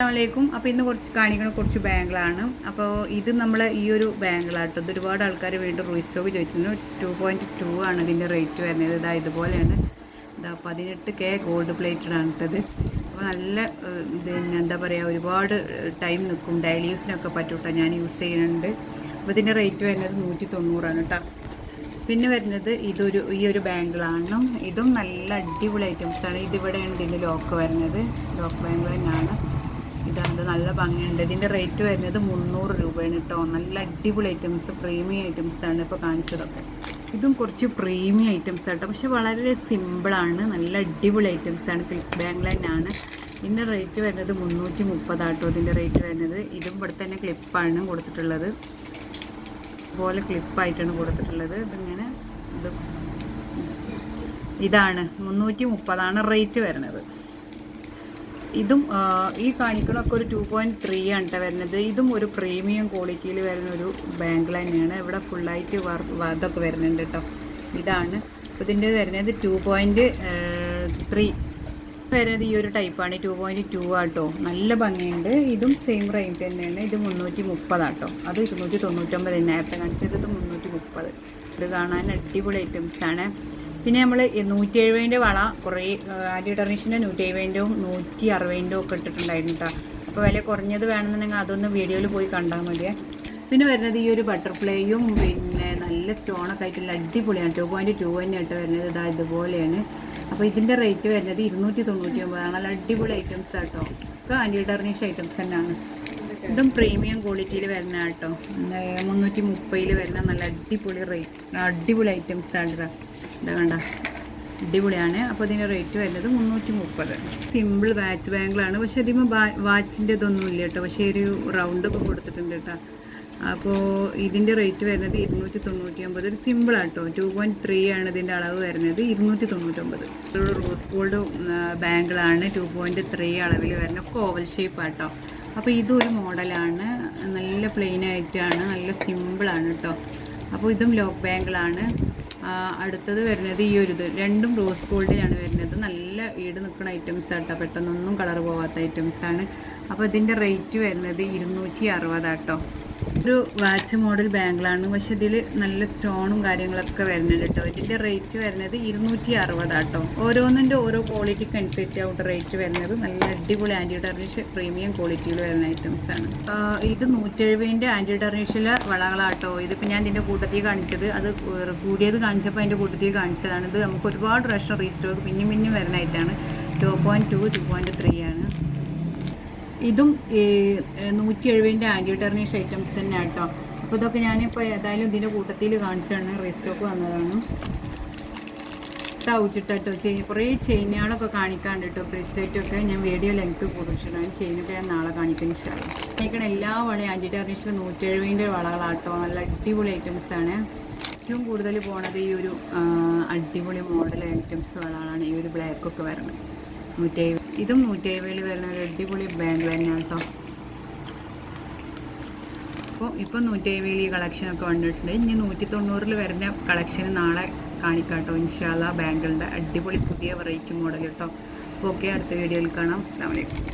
അസ്സാമലൈക്കും അപ്പോൾ ഇന്ന് കുറച്ച് കാണിക്കുന്ന കുറച്ച് ബാങ്കുകളാണ് അപ്പോൾ ഇത് നമ്മൾ ഈ ഒരു ബാങ്കിളാട്ടോ ഇത് ഒരുപാട് ആൾക്കാർ വീണ്ടും റീസ്റ്റോക്ക് ചോദിക്കുന്നു. ടു പോയിന്റ് ടു ആണ് ഇതിന്റെ റേറ്റ് വരുന്നത്. ഇതാ ഇതുപോലെയാണ്. ഇതാ പതിനെട്ട് കെ ഗോൾഡ് പ്ലേറ്റഡ് ആണ് ഇട്ടത് അപ്പോൾ നല്ല പിന്നെ എന്താ പറയുക ഒരുപാട് ടൈം നിൽക്കും ഡെയിലി യൂസിനൊക്കെ പറ്റും കേട്ടോ ഞാൻ യൂസ് ചെയ്യുന്നുണ്ട്. അപ്പോൾ ഇതിന്റെ റേറ്റ് വരുന്നത് നൂറ്റി തൊണ്ണൂറാണ് കേട്ടോ പിന്നെ വരുന്നത് ഇതൊരു ഈ ഒരു ബാങ്കിളാണ് ഇതും നല്ല അടിപൊളി ഐറ്റംസ് ആണ്. ഇതിവിടെയാണ് ഇതിന്റെ ലോക്ക് വരുന്നത്. ലോക്ക് ബാങ്കിൾ തന്നെയാണ്. ഇതാണ് നല്ല ഭംഗിയുണ്ട്. ഇതിന്റെ റേറ്റ് വരുന്നത് മുന്നൂറ് രൂപയാണ് കേട്ടോ. നല്ല അടിപൊളി ഐറ്റംസ് പ്രീമിയം ഐറ്റംസ് ആണ് ഇപ്പോൾ കാണിച്ചതൊക്കെ. ഇതും കുറച്ച് പ്രീമിയം ഐറ്റംസ് ആട്ടോ പക്ഷെ വളരെ സിമ്പിളാണ് നല്ല അടിപൊളി ഐറ്റംസ് ആണ്. ക്ലിക്ക് ബാങ്കിൾ തന്നെയാണ് ഇതിന്റെ റേറ്റ് വരുന്നത് മുന്നൂറ്റി മുപ്പതാട്ടോ ഇതിന്റെ റേറ്റ് വരുന്നത്. ഇതും ഇവിടെ തന്നെ ക്ലിപ്പാണ് കൊടുത്തിട്ടുള്ളത്. പോലെ ക്ലിപ്പായിട്ടാണ് കൊടുത്തിട്ടുള്ളത്. ഇതിങ്ങനെ ഇത് ഇതാണ്. മുന്നൂറ്റി മുപ്പതാണ് റേറ്റ് വരുന്നത്. ഇതും ഈ കാണിക്കണമൊക്കെ ഒരു ടു പോയിന്റ് ത്രീ ആണ് കേട്ടോ വരുന്നത്. ഇതും ഒരു പ്രീമിയം ക്വാളിറ്റിയിൽ വരുന്ന ഒരു ബാങ്കിൾ തന്നെയാണ്. ഇവിടെ ഫുള്ളായിട്ട് വർ ഇതൊക്കെ വരുന്നുണ്ട് കേട്ടോ ഇതാണ്. അപ്പോൾ ഇതിന്റെ വരുന്നത് ടു പോയിന്റ് ത്രീ വരുന്നത് ഈ ഒരു ടൈപ്പാണ് ടു പോയിന്റ് ടു ആട്ടോ നല്ല ഭംഗിയുണ്ട്. ഇതും സെയിം റേഞ്ച് തന്നെയാണ്. ഇത് മുന്നൂറ്റി മുപ്പതാട്ടോ അത് ഇരുന്നൂറ്റി തൊണ്ണൂറ്റൊമ്പത് തന്നെ. നേരത്തെ കാണിച്ചത് ഇത് മുന്നൂറ്റി മുപ്പത് ഇത് കാണാൻ അടിപൊളി ഐറ്റംസ് ആണ്. പിന്നെ നമ്മൾ നൂറ്റി എഴുപതിന്റെ വള കുറേ ആന്റി ടെർണിഷിന്റെ നൂറ്റി എഴുപതിന്റെയും നൂറ്റി അറുപതിന്റെയും ഒക്കെ ഇട്ടിട്ടുണ്ടായിരുന്നു കേട്ടോ അപ്പോൾ വില കുറഞ്ഞത് വേണമെന്നുണ്ടെങ്കിൽ അതൊന്ന് വീഡിയോയിൽ പോയി കണ്ടാൽ മതിയേ. പിന്നെ വരുന്നത് ഈ ഒരു ബട്ടർഫ്ലൈയും പിന്നെ നല്ല സ്റ്റോണൊക്കെ ആയിട്ടുള്ള അടിപൊളിയാണ്. ടു പോയിന്റ് ടു തന്നെയായിട്ട് വരുന്നത്. ഇതാ ഇതുപോലെയാണ്. അപ്പോൾ ഇതിന്റെ റേറ്റ് വരുന്നത് ഇരുന്നൂറ്റി തൊണ്ണൂറ്റി ഒമ്പതാണ് നല്ല അടിപൊളി ഐറ്റംസ് ആട്ടോ. ഒക്കെ ആന്റി ടെർണിഷ് ഐറ്റംസ് തന്നെയാണ്. ഇതും പ്രീമിയം ക്വാളിറ്റിയിൽ വരുന്ന കേട്ടോ മുന്നൂറ്റി മുപ്പതിൽ വരുന്ന നല്ല അടിപൊളി റേറ്റ് അടിപൊളി ഐറ്റംസ് ആണ് ഇതാ കണ്ട അടിപൊളിയാണ്. അപ്പോൾ ഇതിന്റെ റേറ്റ് വരുന്നത് മുന്നൂറ്റി മുപ്പത് സിമ്പിൾ വാച്ച് ബാങ്കിളാണ് പക്ഷേ ഇതിന് വാച്ചിന്റെ ഇതൊന്നും ഇല്ല കേട്ടോ. പക്ഷേ ഒരു റൗണ്ട് ഒക്കെ കൊടുത്തിട്ടുണ്ട് കേട്ടോ. അപ്പോൾ ഇതിന്റെ റേറ്റ് വരുന്നത് ഇരുന്നൂറ്റി തൊണ്ണൂറ്റി ഒമ്പത് ഒരു സിമ്പിൾ ആട്ടോ ടു പോയിന്റ് ത്രീ ആണ് ഇതിന്റെ അളവ് വരുന്നത്. ഇരുന്നൂറ്റി തൊണ്ണൂറ്റൊമ്പത് ഒരു റോസ് ഗോൾഡ് ബാങ്കിളാണ് ടു പോയിന്റ് ത്രീ അളവിൽ വരുന്ന ഒക്കെ ഓവൽ ഷേപ്പ് ആട്ടോ അപ്പോൾ ഇതൊരു മോഡലാണ് നല്ല പ്ലെയിൻ ആയിട്ടാണ്. നല്ല സിമ്പിളാണ് കേട്ടോ. അപ്പോൾ ഇതും ലോക്ക് ബാങ്കിളാണ് അടുത്തത് വരുന്നത് ഈ ഒരു ഇത്. രണ്ടും റോസ് ഗോൾഡിലാണ് വരുന്നത്. നല്ല ഈട് നിൽക്കുന്ന ഐറ്റംസ് ആട്ടോ. പെട്ടെന്നൊന്നും കളർ പോവാത്ത ഐറ്റംസാണ് അപ്പോൾ ഇതിന്റെ റേറ്റ് വരുന്നത് ഇരുന്നൂറ്റി അറുപതാട്ടോ. ഒരു വാച്ച് മോഡൽ ബാങ്കിളാണ് പക്ഷെ ഇതിൽ നല്ല സ്റ്റോണും കാര്യങ്ങളൊക്കെ വരുന്നുണ്ട് കേട്ടോ. ഇതിന്റെ റേറ്റ് വരുന്നത് ഇരുന്നൂറ്റി അറുപതാട്ടോ ഓരോന്നിന്റെ ഓരോ ക്വാളിറ്റിക്ക് അനുസരിച്ചാവും റേറ്റ് വരുന്നത്. നല്ല അടിപൊളി ആന്റി ടെർണിഷ് പ്രീമിയം ക്വാളിറ്റിയിൽ വരുന്ന ഐറ്റംസ് ആണ് ഇത് നൂറ്റെഴുപതിന്റെ ആന്റി ടെർണിഷിലെ വളകളാട്ടോ. ഇതിപ്പോൾ ഞാൻ ഇതിന്റെ കൂട്ടത്തിൽ കാണിച്ചത്. അത് കൂടിയത് കാണിച്ചപ്പോൾ അതിന്റെ കൂട്ടത്തിൽ കാണിച്ചതാണ്. ഇത് നമുക്ക് ഒരുപാട് പ്രാവശ്യം റീസ്റ്റോക്ക് പിന്നെയും പിന്നെയും വരുന്ന ഐറ്റാണ് two point two two point three ആണ്. ഇതും നൂറ്റി എഴുപതിന്റെ ആന്റി ടെർണിഷ് ഐറ്റംസ് തന്നെ കേട്ടോ അപ്പോൾ ഇതൊക്കെ ഞാനിപ്പോൾ ഏതായാലും ഇതിന്റെ കൂട്ടത്തിൽ കാണിച്ചാണ്. റീസ്റ്റോക്ക് വന്നതാണ്. തൗച്ചിട്ടോ ചെയിൻ കുറേ ചെയിനുകളൊക്കെ കാണിക്കാണ്ട് കേട്ടോ. ബ്രേസ്ലെറ്റൊക്കെ ഞാൻ വീഡിയോ ലെങ്ത്ത് കൂടുതലാണ് ചെയിനൊക്കെ ഞാൻ നാളെ കാണിക്കുന്ന ഇഷ്ടമാണ് കാണിക്കണ എല്ലാ വളയും ആന്റി ടെർണിഷിൽ നൂറ്റി എഴുപതിന്റെ വളകളാട്ടോ. നല്ല അടിപൊളി ഐറ്റംസ് ആണ്. ഏറ്റവും കൂടുതൽ പോണത് ഈ ഒരു അടിപൊളി മോഡൽ ഐറ്റംസ് വളകളാണ്. ഈ ഒരു ബ്ലാക്കൊക്കെ വരുന്നത് നൂറ്റി ഇതും നൂറ്റി അയ്യവേളി വരുന്ന ഒരു അടിപൊളി ബാങ്ക് തന്നെയാണ് കേട്ടോ അപ്പോൾ ഇപ്പോൾ നൂറ്റി ഈ കളക്ഷനൊക്കെ വന്നിട്ടുണ്ട്. ഇനി നൂറ്റി തൊണ്ണൂറിൽ വരുന്ന കളക്ഷൻ നാളെ കാണിക്കാം കേട്ടോ ഇൻഷാല്ല ബാങ്കിളുടെ അടിപൊളി പുതിയ വെറൈറ്റി മോഡൽ കേട്ടോ ഓക്കെ അടുത്ത വീഡിയോയിൽ കാണാം. അസ്സാം വലൈക്കും